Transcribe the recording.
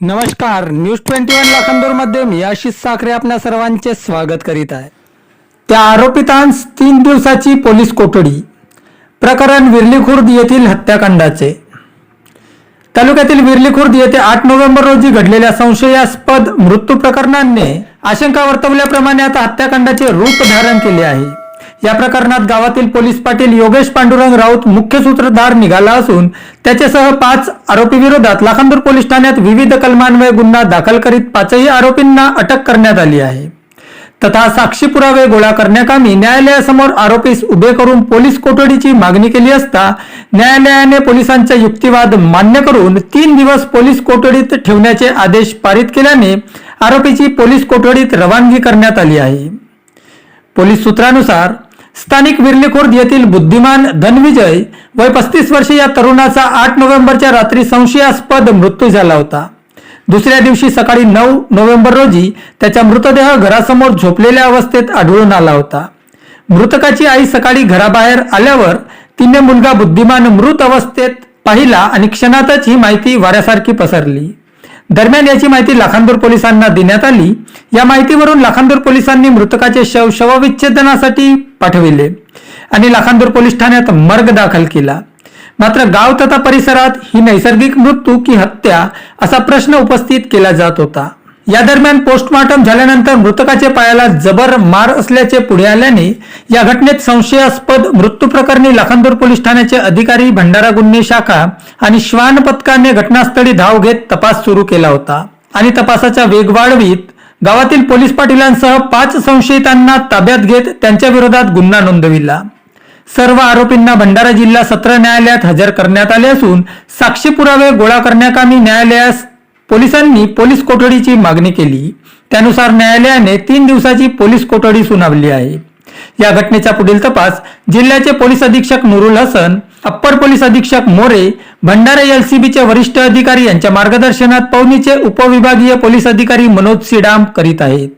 नमस्कार news twenty one लाखांदूरमध्ये मी आशिष साखरे आपल्या सर्वांचे स्वागत करीत आहे. त्या आरोपितांस तीन दिवसाची पोलीस कोठडी प्रकरण विर्ली खुर्द येथील हत्याकांडाचे. तालुक्यातील विर्ली खुर्द येथे आठ नोव्हेंबर रोजी घडलेल्या संशयास्पद मृत्यू प्रकरणाने आशंका वर्तवल्याप्रमाणे आता हत्याकांडाचे रूप धारण केले आहे. या प्रकरणात गावातील पोलीस पाटील योगेश पांडुरंग राऊत मुख्य सूत्रधार निघाला असून त्याच्यासह पाच आरोपी विरोधात लाखांदूर पोलीस ठाण्यात विविध कलमान्वये गुन्हा दाखल करीत पाचही आरोपींना अटक करण्यात आली आहे. तथा साक्षी पुरावे गोळा करण्याकामी न्यायालयासमोर आरोपीस उभे करून पोलीस कोठडीची मागणी केली असता न्यायालयाने पोलिसांचा युक्तिवाद मान्य करून तीन दिवस पोलीस कोठडीत ठेवण्याचे आदेश पारित केल्याने आरोपीची पोलीस कोठडीत रवानगी करण्यात आली आहे. पोलीस सूत्रानुसार स्थानिक विर्ली खुर्द येथील बुद्धिमान धनविजय वय पस्तीस वर्षे या तरुणाचा आठ नोव्हेंबरच्या रात्री संशयास्पद मृत्यू झाला होता. दुसऱ्या दिवशी सकाळी नऊ नोव्हेंबर रोजी त्याचा मृतदेह घरासमोर झोपलेल्या अवस्थेत आढळून आला होता. मृतकाची आई सकाळी घराबाहेर आल्यावर तिने मुलगा बुद्धिमान मृत अवस्थेत पाहिला आणि क्षणातच ही माहिती वाऱ्यासारखी पसरली. दरम्यान याची माहिती लाखांदूर पोलिसांना देण्यात आली. या माहितीवरून लाखांदूर पोलिसांनी मृतकाचे शव शवविच्छेदनासाठी पाठविले आणि लाखांदूर पोलीस ठाण्यात मर्ग दाखल केला. मात्र गाव तथा परिसरात ही नैसर्गिक मृत्यू की हत्या असा प्रश्न उपस्थित केला जात होता. या दरम्यान पोस्टमॉर्टम झाल्यानंतर मृतकाच्या पायाला जबर मार असल्याचे पुढे आल्याने या घटनेत संशयास्पद मृत्यू प्रकरणी लाखांदूर पोलीस ठाण्याचे अधिकारी भंडारा गुन्हे शाखा आणि श्वान पथकाने घटनास्थळी धाव घेत तपास सुरू केला होता. आणि तपासाचा वेग वाढवीत गावातील पोलीस पाटीलांसह पाच संशयितांना ताब्यात घेत त्यांच्या विरोधात गुन्हा नोंदविला. सर्व आरोपींना भंडारा जिल्हा सत्र न्यायालयात हजर करण्यात आले असून साक्षी पुरावे गोळा करण्याकामी न्यायालयास पोलिसांनी पोलीस कोठडीची मागणी केली. त्यानुसार न्यायालयाने तीन दिवसाची पोलीस कोठडी सुनावली आहे. या घटनेचा पुढील तपास जिल्ह्याचे पोलीस अधीक्षक नुरुल हसन अप्पर पोलीस अधीक्षक मोरे भंडारा एलसीबीचे वरिष्ठ अधिकारी यांच्या मार्गदर्शनात पवनीचे उपविभागीय पोलीस अधिकारी मनोज सिडाम करीत आहेत.